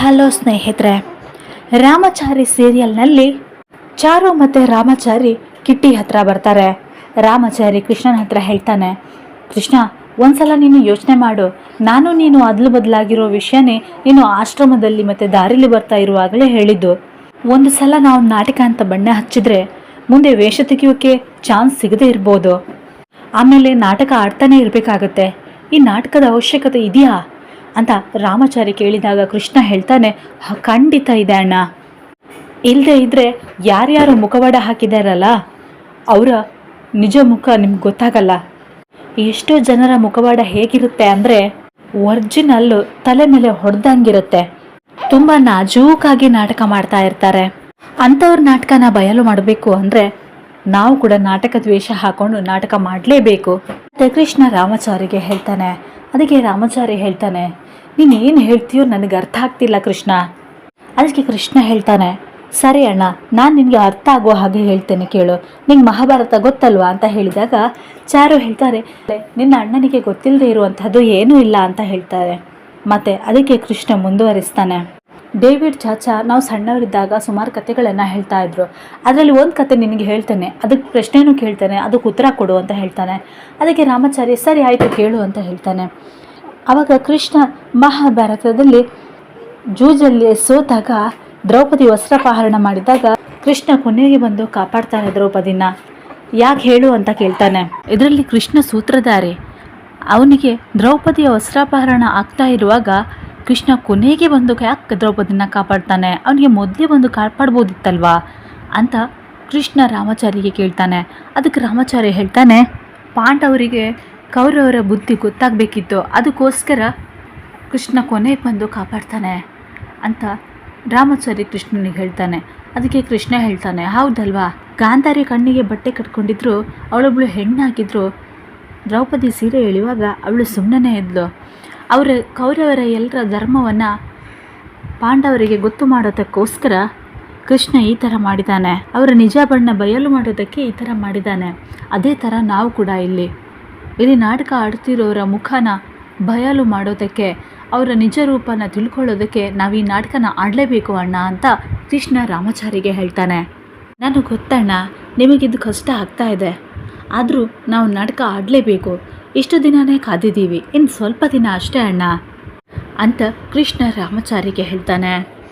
Hello ಸ್ನೇಹಿತರೆ, ರಾಮಚಾರಿ ಸೀರಿಯಲ್ನಲ್ಲಿ ಚಾರು ಮತ್ತು ರಾಮಚಾರಿ ಕಿಟ್ಟಿ ಹತ್ರ ಬರ್ತಾರೆ. ರಾಮಚಾರಿ ಕೃಷ್ಣನ ಹತ್ರ ಹೇಳ್ತಾನೆ, ಕೃಷ್ಣ, ಒಂದ್ಸಲ ನೀನು ಯೋಚನೆ ಮಾಡು. ನಾನು ನೀನು ಅದಲು ಬದಲಾಗಿರೋ ವಿಷಯನೇ ನೀನು ಆಶ್ರಮದಲ್ಲಿ ಮತ್ತು ದಾರಿಲಿ ಬರ್ತಾ ಇರುವಾಗಲೇ ಹೇಳಿದ್ದು. ಒಂದು ಸಲ ನಾವು ನಾಟಕ ಅಂತ ಬಣ್ಣ ಹಚ್ಚಿದ್ರೆ ಮುಂದೆ ವೇಷ ತೆಗೆಯೋಕ್ಕೆ ಚಾನ್ಸ್ ಸಿಗದೇ ಇರ್ಬೋದು. ಆಮೇಲೆ ನಾಟಕ ಆಡ್ತಾನೆ ಇರಬೇಕಾಗತ್ತೆ. ಈ ನಾಟಕದ ಅವಶ್ಯಕತೆ ಇದೆಯಾ? ಅಂತ ರಾಮಾಚಾರಿ ಕೇಳಿದಾಗ ಕೃಷ್ಣ ಹೇಳ್ತಾನೆ "ಹ, ಖಂಡಿತ ಇದೆ ಅಣ್ಣ. ಇಲ್ಲದೆ ಇದ್ರೆ ಯಾರ್ಯಾರು ಮುಖವಾಡ ಹಾಕಿದಾರಲ್ಲ ಅವರ ನಿಜ ಮುಖ ನಿಮ್ಗೆ ಗೊತ್ತಾಗಲ್ಲ. ಎಷ್ಟೋ ಜನರ ಮುಖವಾಡ ಹೇಗಿರುತ್ತೆ ಅಂದರೆ ಒರ್ಜಿನಲ್ಲು ತಲೆ ಮೇಲೆ ಹೊಡೆದಂಗಿರುತ್ತೆ. ತುಂಬ ನಾಜೂಕಾಗಿ ನಾಟಕ ಮಾಡ್ತಾ ಇರ್ತಾರೆ. ಅಂಥವ್ರ ನಾಟಕನ ಬಯಲು ಮಾಡಬೇಕು ಅಂದರೆ ನಾವು ಕೂಡ ನಾಟಕ ದ್ವೇಷ ಹಾಕೊಂಡು ನಾಟಕ ಮಾಡಲೇಬೇಕು. ಕೃಷ್ಣ ರಾಮಾಚಾರಿಗೆ ಹೇಳ್ತಾನೆ. ಅದಕ್ಕೆ ರಾಮಾಚಾರಿ ಹೇಳ್ತಾನೆ, ನೀನು ಏನು ಹೇಳ್ತೀಯೋ ನನಗೆ ಅರ್ಥ ಆಗ್ತಿಲ್ಲ ಕೃಷ್ಣ. ಅದಕ್ಕೆ ಕೃಷ್ಣ ಹೇಳ್ತಾನೆ, ಸರಿ ಅಣ್ಣ, ನಾನು ನಿನಗೆ ಅರ್ಥ ಆಗೋ ಹಾಗೆ ಹೇಳ್ತೇನೆ ಕೇಳು. ನಿಂಗೆ ಮಹಾಭಾರತ ಗೊತ್ತಲ್ವಾ ಅಂತ ಹೇಳಿದಾಗ ಚಾರು ಹೇಳ್ತಾರೆ, ನಿನ್ನ ಅಣ್ಣನಿಗೆ ಗೊತ್ತಿಲ್ಲದೆ ಇರುವಂಥದ್ದು ಏನೂ ಇಲ್ಲ ಅಂತ ಹೇಳ್ತಾರೆ. ಮತ್ತೆ ಅದಕ್ಕೆ ಕೃಷ್ಣ ಮುಂದುವರಿಸ್ತಾನೆ. ಡೇವಿಡ್ ಚಾಚಾ ನಾವು ಸಣ್ಣವರಿದ್ದಾಗ ಸುಮಾರು ಕತೆಗಳನ್ನು ಹೇಳ್ತಾ ಇದ್ರು. ಅದರಲ್ಲಿ ಒಂದು ಕತೆ ನಿನಗೆ ಹೇಳ್ತಾನೆ. ಅದಕ್ಕೆ ಪ್ರಶ್ನೆಯೂ ಕೇಳ್ತಾನೆ. ಅದಕ್ಕೆ ಉತ್ತರ ಕೊಡು ಅಂತ ಹೇಳ್ತಾನೆ. ಅದಕ್ಕೆ ರಾಮಾಚಾರ್ಯ, ಸರಿ, ಆಯಿತು, ಕೇಳು ಅಂತ ಹೇಳ್ತಾನೆ. ಆವಾಗ ಕೃಷ್ಣ ಮಹಾಭಾರತದಲ್ಲಿ ಜೂಜಲ್ಲಿ ಸೋತಾಗ ದ್ರೌಪದಿ ವಸ್ತ್ರಾಪಹರಣ ಮಾಡಿದಾಗ ಕೃಷ್ಣ ಕೊನೆಗೆ ಬಂದು ಕಾಪಾಡ್ತಾನೆ ದ್ರೌಪದಿನ. ಯಾಕೆ ಹೇಳು ಅಂತ ಕೇಳ್ತಾನೆ. ಇದರಲ್ಲಿ ಕೃಷ್ಣ ಸೂತ್ರಧಾರಿ. ಅವನಿಗೆ ದ್ರೌಪದಿಯ ವಸ್ತ್ರಾಪಹರಣ ಆಗ್ತಾ ಇರುವಾಗ ಕೃಷ್ಣ ಕೊನೆಗೆ ಬಂದು ಯಾಕೆ ದ್ರೌಪದಿನ ಕಾಪಾಡ್ತಾನೆ? ಅವನಿಗೆ ಮೊದಲೇ ಬಂದು ಕಾಪಾಡ್ಬೋದಿತ್ತಲ್ವಾ? ಅಂತ ಕೃಷ್ಣ ರಾಮಾಚಾರಿಗೆ ಕೇಳ್ತಾನೆ. ಅದಕ್ಕೆ ರಾಮಾಚಾರ್ಯ ಹೇಳ್ತಾನೆ, ಪಾಂಡವರಿಗೆ ಕೌರವರ ಬುದ್ಧಿ ಗೊತ್ತಾಗಬೇಕಿತ್ತು. ಅದಕ್ಕೋಸ್ಕರ ಕೃಷ್ಣ ಕೊನೆಗೆ ಬಂದು ಕಾಪಾಡ್ತಾನೆ ಅಂತ ರಾಮಾಚಾರಿ ಕೃಷ್ಣನಿಗೆ ಹೇಳ್ತಾನೆ. ಅದಕ್ಕೆ ಕೃಷ್ಣ ಹೇಳ್ತಾನೆ, ಹೌದಲ್ವಾ? ಗಾಂಧಾರಿ ಕಣ್ಣಿಗೆ ಬಟ್ಟೆ ಕಟ್ಕೊಂಡಿದ್ರು, ಅವಳೊಬ್ಳು ಹೆಣ್ಣಾಗಿದ್ರು. ದ್ರೌಪದಿ ಸೀರೆ ಎಳೆಯುವಾಗ ಅವಳು ಸುಮ್ಮನೆ ಇದ್ಲು. ಅವರ ಕೌರವರ ಎಲ್ಲರ ಧರ್ಮವನ್ನು ಪಾಂಡವರಿಗೆ ಗೊತ್ತು ಮಾಡೋದಕ್ಕೋಸ್ಕರ ಕೃಷ್ಣ ಈ ಥರ ಮಾಡಿದ್ದಾನೆ ಅವರ ನಿಜ ಬಣ್ಣ ಬಯಲು ಮಾಡೋದಕ್ಕೆ ಈ ಥರ ಮಾಡಿದ್ದಾನೆ ಅದೇ ಥರ ನಾವು ಕೂಡ ಇಲ್ಲಿ. ಇಲ್ಲಿ ನಾಟಕ ಆಡ್ತಿರೋರ ಮುಖನ ಬಯಲು ಮಾಡೋದಕ್ಕೆ, ಅವರ ನಿಜ ರೂಪನ ತಿಳ್ಕೊಳ್ಳೋದಕ್ಕೆ ನಾವು ಈ ನಾಟಕನ ಆಡಲೇಬೇಕು ಅಣ್ಣ ಅಂತ ಕೃಷ್ಣ ರಾಮಾಚಾರಿಗೆ ಹೇಳ್ತಾನೆ. ನಾನು ಗೊತ್ತಣ್ಣ, ನಿಮಗಿದು ಕಷ್ಟ ಆಗ್ತಾ ಇದೆ. ಆದರೂ ನಾವು ನಾಟಕ ಆಡಲೇಬೇಕು. ಇಷ್ಟು ದಿನನೇ ಕಾದಿದ್ದೀವಿ. ಇನ್ನು ಸ್ವಲ್ಪ ದಿನ ಅಷ್ಟೇ ಅಣ್ಣ. ಅಂತ ಕೃಷ್ಣ ರಾಮಚಾರಿಗೆ ಹೇಳ್ತಾನೆ.